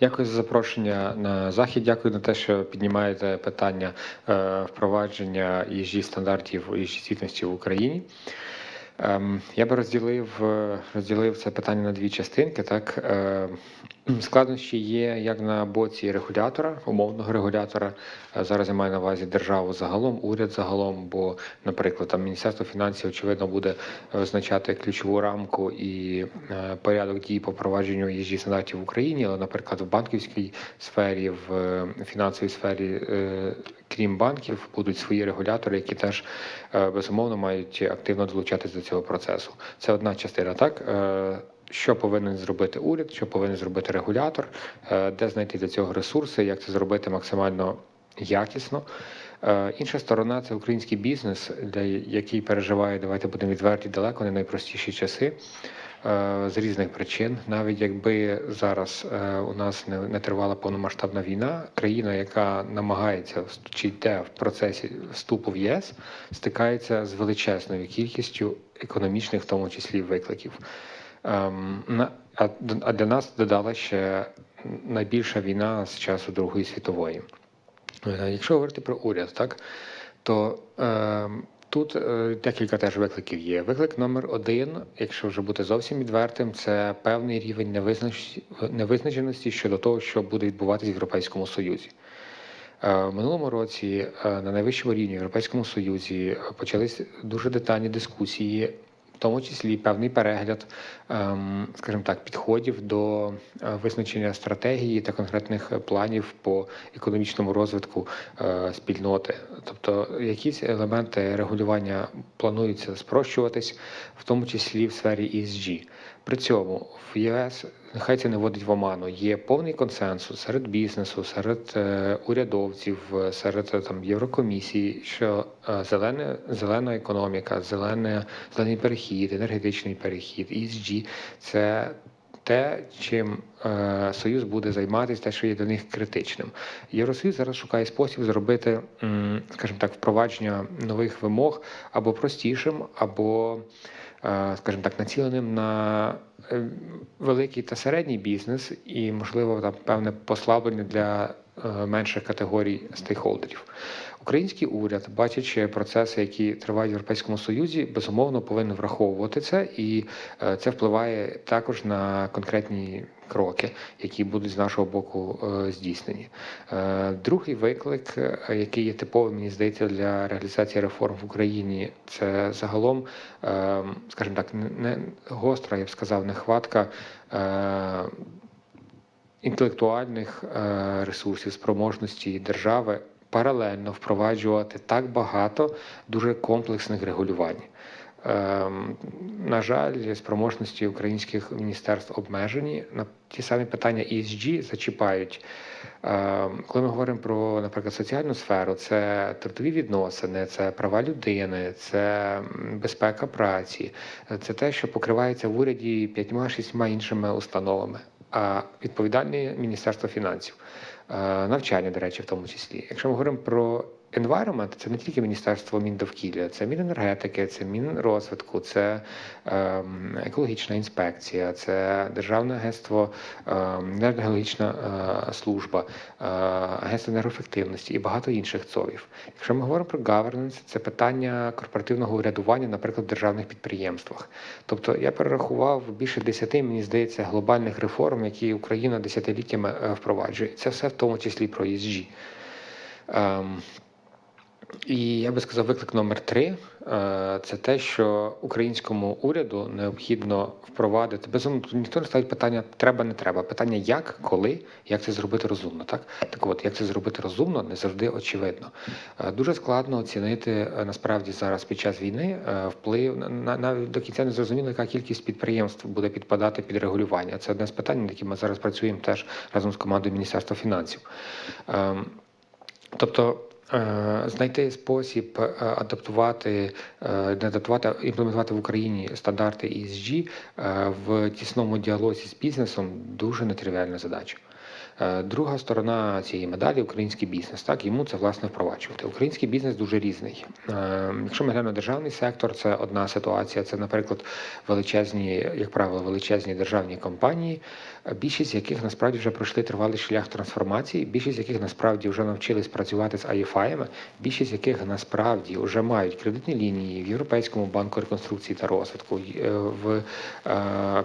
Дякую за запрошення на захід. Дякую на те, що піднімаєте питання е, впровадження їжі стандартів і звітності в Україні. Ем, Я би розділив е, розділив це питання на дві частинки. Так Е, складнощі є як на боці регулятора, умовного регулятора. Е, Зараз я маю на увазі державу загалом, уряд загалом. Бо, наприклад, там міністерство фінансів очевидно буде визначати ключову рамку і е, порядок дій по впровадженню ESG стандартів в Україні, але, наприклад, в банківській сфері, в фінансовій сфері. Крім банків, будуть свої регулятори, які теж безумовно мають активно долучатись до цього процесу. Це одна частина. Так Е, що повинен зробити уряд, що повинен зробити регулятор, е, де знайти для цього ресурси, як це зробити максимально якісно. Е, Інша сторона це український бізнес, який переживає, давайте будемо відверті, далеко не найпростіші часи з різних причин. Навіть якби зараз е, у нас не, тривала повномасштабна війна, країна, яка намагається чи йде в процесі вступу в ЄС, стикається з величезною кількістю економічних, в тому числі викликів. Ем, а, для нас додала ще найбільша війна з часу Другої світової. Е, Якщо говорити про уряд, так то е, тут е, декілька теж викликів є. Виклик номер один, якщо вже бути зовсім відвертим, це певний рівень невизнач... невизначеності щодо того, що буде відбуватися в Європейському Союзі. Е, В минулому році е, на найвищому рівні в Європейському Союзі почались дуже детальні дискусії, тому числі певний перегляд, ем, скажімо так, підходів до е, визначення стратегії та конкретних планів по економічному розвитку е, спільноти. Тобто якісь елементи регулювання плануються спрощуватись, в тому числі в сфері ESG. При цьому в ЄС нехай це не вводить в оману. Є повний консенсус серед бізнесу, серед е, урядовців, е, серед е, там Єврокомісії, що зелене, зелена економіка, зелене, зелений перехід, енергетичний перехід, ESG – це те, чим е, Союз буде займатися, те, що є для них критичним. Євросоюз зараз шукає спосіб зробити, м, скажімо так, впровадження нових вимог або простішим, або е, скажімо так, націленим на великий та середній бізнес, і, можливо, там певне послаблення для е, менших категорій стейкхолдерів. Український уряд, бачачи процеси, які тривають в Європейському Союзі, безумовно повинен враховувати це, і е, це впливає також на конкретні кроки, які будуть з нашого боку е, здійснені. Е, Другий виклик, е, який є типовим, мені здається, для реалізації реформ в Україні, це загалом, е, скажімо так, не гостра, я б сказав, нехватка. Інтелектуальних е, ресурсів, спроможності держави паралельно впроваджувати так багато дуже комплексних регулювань. Ем, на жаль, спроможності українських міністерств обмежені. На ті самі питання ESG зачіпають. Ем, коли ми говоримо про, наприклад, соціальну сферу, це трудові відносини, це права людини, це безпека праці, це те, що покривається в уряді п'ятьма-шістьма іншими установами. Відповідальне Міністерство фінансів, Е, навчання, до речі, в тому числі. Якщо ми говоримо про environment, це не тільки Міністерство Міндовкілля, це Міненергетики, це Мінрозвитку, це ем, екологічна інспекція, це Державне агентство, ем, Енергологічна е, служба, е, агентство енергоефективності і багато інших ЦОВів. Якщо ми говоримо про governance, це питання корпоративного урядування, наприклад, в державних підприємствах. Тобто я перерахував більше десяти, мені здається, глобальних реформ, які Україна десятиліттями е, впроваджує. Це все в тому числі про ESG. І я би сказав, виклик номер три е, це те, що українському уряду необхідно впровадити. Безумовно, ніхто не ставить питання треба, не треба. Питання як, коли, як це зробити розумно. Так, так от, як це зробити розумно, не завжди очевидно. Е, Дуже складно оцінити е, насправді зараз під час війни вплив на- на до кінця не зрозуміло, яка кількість підприємств буде підпадати під регулювання. Це одне з питань, над яким ми зараз працюємо теж разом з командою Міністерства фінансів. Ем, Тобто знайти спосіб е, адаптувати, е, не адаптувати, імплементувати в Україні стандарти ESG е, в тісному діалозі з бізнесом дуже нетривіальна задача. Е, Друга сторона цієї медалі український бізнес. Так йому це власне впроваджувати. Український бізнес дуже різний. Е, Якщо ми глянемо державний сектор, це одна ситуація. Це, наприклад, величезні, як правило, величезні державні компанії, більшість з яких насправді вже пройшли тривалий шлях трансформації, більшість з яких насправді вже навчились працювати з АІФАями, більшість яких насправді вже мають кредитні лінії в Європейському банку реконструкції та розвитку, е, в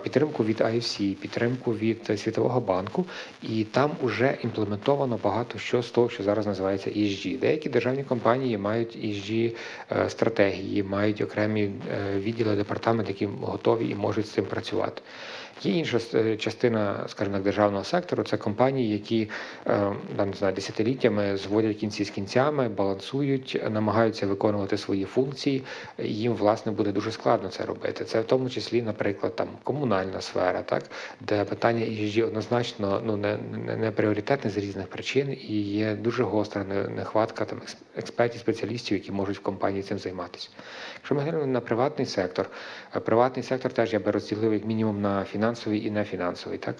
підтримку від IFC, підтримку від Світового банку, і там вже імплементовано багато що з того, що зараз називається ESG. Деякі державні компанії мають ESG е, стратегії, мають окремі е, відділи департамент, які готові і можуть з цим працювати. Є інша е, частина, скажімо так, державного сектору. Це компанії, які е, не знаю, десятиліттями зводять кінці з кінцями, балансують, намагаються виконувати свої функції. Їм власне буде дуже складно це робити. Це в тому числі, наприклад, там комунальна сфера, так де питання ESG однозначно ну не, не, не пріоритетне з різних причин, і є дуже гостра нехватка там експертів, спеціалістів, які можуть в компанії цим займатися. Якщо ми глянемо на приватний сектор, е, приватний сектор теж я би розділив як мінімум на фінансовий і нефінансовий. Так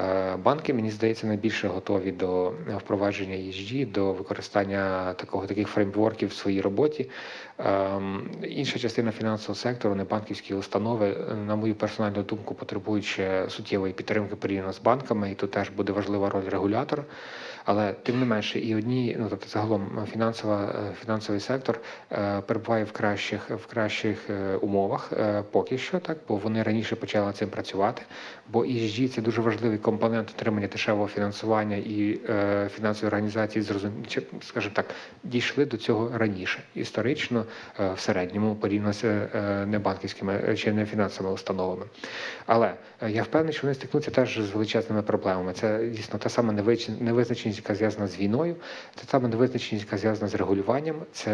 Е, банки, мені здається, найбільше готові до впровадження ESG, до використання такого таких фреймворків в своїй роботі. Ем, Інша частина фінансового сектору, небанківські установи, е, на мою персональну думку, потребують ще суттєвої підтримки порівняно з банками, і тут теж буде важлива роль регулятора. Але тим не менше, і одні, ну тобто загалом фінансова е, фінансовий сектор е, перебуває в кращих в кращих е, умовах е, поки що, так бо вони раніше почали цим працювати. Бо ESG – це дуже важливий компонент отримання дешевого фінансування і е, фінансові організації зрозум... скажімо так, дійшли до цього раніше, історично е, в середньому порівняно з е, небанківськими е, чи не фінансовими установами. Але е, я впевнений, що вони стикнуться теж з величезними проблемами. Це дійсно та сама невич- невизначеність, яка зв'язана з війною, це та сама невизначеність, яка зв'язана з регулюванням. Це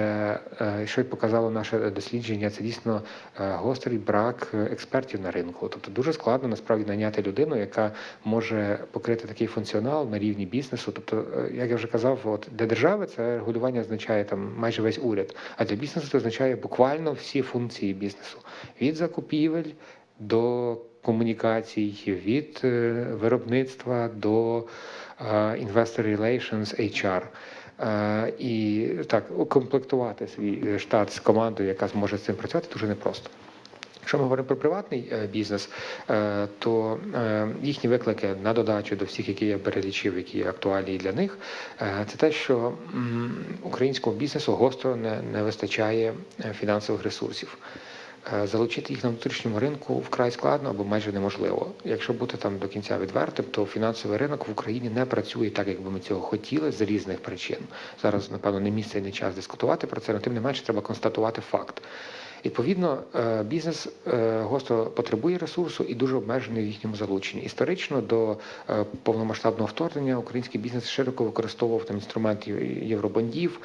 е, що й показало наше дослідження. Це дійсно е, гострий брак е, експертів на ринку. Тобто дуже складно насправді найняти людину, яка може покрити такий функціонал на рівні бізнесу. Тобто, як я вже казав, от для держави це регулювання означає там майже весь уряд, а для бізнесу це означає буквально всі функції бізнесу від закупівель до комунікацій, від е, виробництва до е, investor relations, HR. Е, І так, укомплектувати свій штат з командою, яка зможе з цим працювати, дуже непросто. Якщо ми говоримо про приватний бізнес, то їхні виклики на додачу до всіх, які я перелічив, які є актуальні для них, це те, що українському бізнесу гостро не, вистачає фінансових ресурсів. Е, Залучити їх на внутрішньому ринку вкрай складно або майже неможливо. Якщо бути там до кінця відвертим, то фінансовий ринок в Україні не працює так, як би ми цього хотіли з різних причин. Зараз, напевно, не місце і не час дискутувати про це, але тим не менше треба констатувати факт. Відповідно, е, бізнес е, гостро потребує ресурсу і дуже обмежений в їхньому залученні. Історично до е, повномасштабного вторгнення український бізнес широко використовував там інструменти євробондів,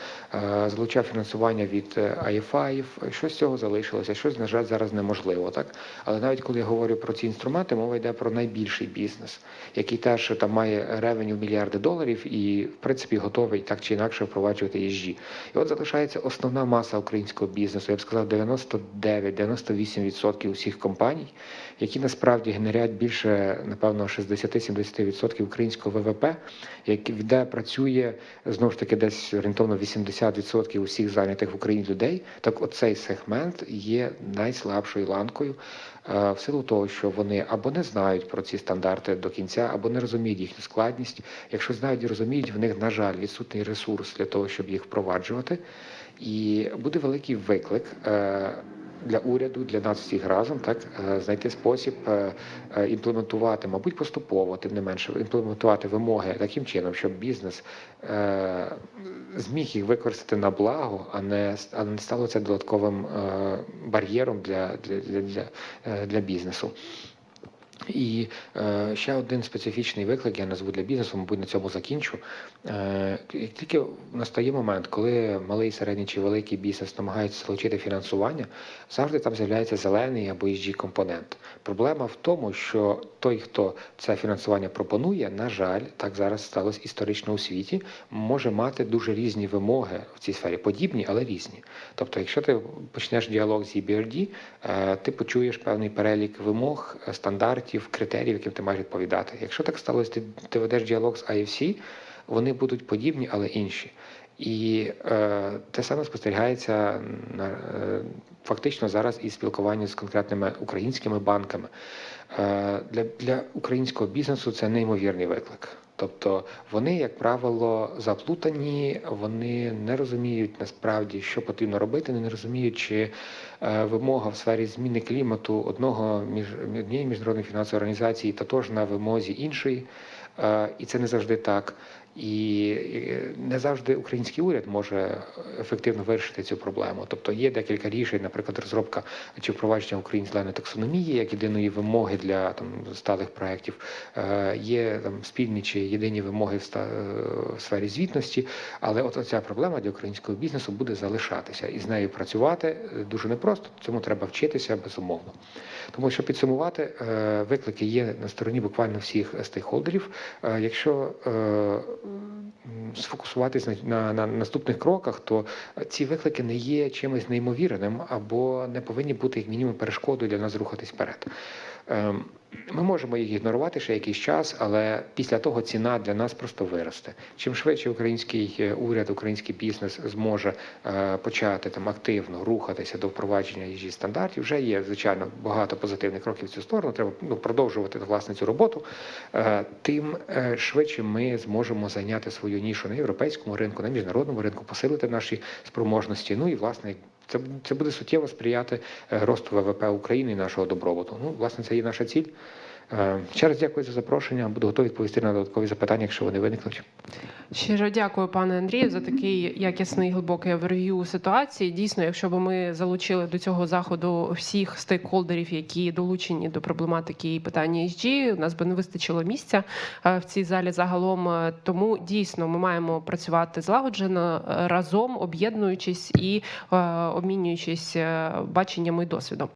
залучав фінансування від АІФАїв. Щось з цього залишилося, щось, на жаль, зараз неможливо. Так? Але навіть коли я говорю про ці інструменти, мова йде про найбільший бізнес, який теж там має ревеню мільярди доларів і, в принципі, готовий так чи інакше впроваджувати ESG. І от залишається основна маса українського бізнесу, я б сказав, 99-98% усіх компаній, які насправді генерять більше, напевно, 60-70% українського ВВП, де працює знову ж таки десь орієнтовно 80% усіх зайнятих в Україні людей. Так, оцей сегмент є найслабшою ланкою е, в силу того, що вони або не знають про ці стандарти до кінця, або не розуміють їхню складність. Якщо знають і розуміють, в них, на жаль, відсутній ресурс для того, щоб їх впроваджувати. І буде великий виклик е, для уряду, для нас всіх разом, так е, знайти спосіб е, імплементувати, мабуть, поступово, тим не менше, імплементувати вимоги таким чином, щоб бізнес зміг їх використати на благо, а не а не стало це додатковим бар'єром для, для, для, для бізнесу. І е, ще один специфічний виклик я назву для бізнесу, мабуть, на цьому закінчу. Е, тільки настає момент, коли малий, середній чи великий бізнес намагається залучити фінансування, завжди там з'являється зелений або ESG компонент. Проблема в тому, що той, хто це фінансування пропонує, на жаль, так зараз сталося історично у світі, може мати дуже різні вимоги в цій сфері, подібні, але різні. Тобто, якщо ти почнеш діалог з EBRD, е, ти почуєш певний перелік вимог, е, стандартів, принципів, критеріїв, яким ти маєш відповідати. Якщо так сталося, ти, ти ведеш діалог з IFC, вони будуть подібні, але інші. І е, те саме спостерігається на е, фактично зараз і спілкування з конкретними українськими банками. Е, для, для українського бізнесу це неймовірний виклик. Тобто вони, як правило, заплутані, вони не розуміють насправді, що потрібно робити, не розуміють, чи е, вимога в сфері зміни клімату одного між однієї міжнародної фінансової організації та тож на вимозі іншої, Е, і це не завжди так. І не завжди український уряд може ефективно вирішити цю проблему. Тобто є декілька рішень, наприклад, розробка чи впровадження української таксономії як єдиної вимоги для там сталих проєктів. Е, Є там спільні чи єдині вимоги в, ста- е, в сфері звітності, але от ця проблема для українського бізнесу буде залишатися і з нею працювати е, дуже непросто. Цьому треба вчитися безумовно. Тому що підсумувати виклики є на стороні буквально всіх стейкхолдерів. Якщо сфокусуватись на, на, на наступних кроках, то ці виклики не є чимось неймовірним або не повинні бути як мінімум перешкодою для нас рухатись вперед. Ем, Ми можемо їх ігнорувати ще якийсь час, але після того ціна для нас просто виросте. Чим швидше український е, уряд, український бізнес зможе е, почати там активно рухатися до впровадження їжі стандартів, вже є звичайно багато позитивних кроків в цю сторону. Треба ну, продовжувати власне цю роботу. Е, Тим швидше ми зможемо зайняти свою нішу на європейському ринку, на міжнародному ринку, посилити наші спроможності. Ну і власне. Це, це буде суттєво сприяти е, росту ВВП України і нашого добробуту. Ну, власне, це є наша ціль. Е, Ще раз дякую за запрошення. Буду готовий відповісти на додаткові запитання, якщо вони виникнуть. Щиро дякую, пане Андрію, за такий якісний глибокий оверв'ю ситуації. Дійсно, якщо б ми залучили до цього заходу всіх стейкхолдерів, які долучені до проблематики і питання ESG, у нас би не вистачило місця е, в цій залі загалом. Е, Тому дійсно ми маємо працювати злагоджено е, разом, об'єднуючись і обмінюючись баченнями і досвідом.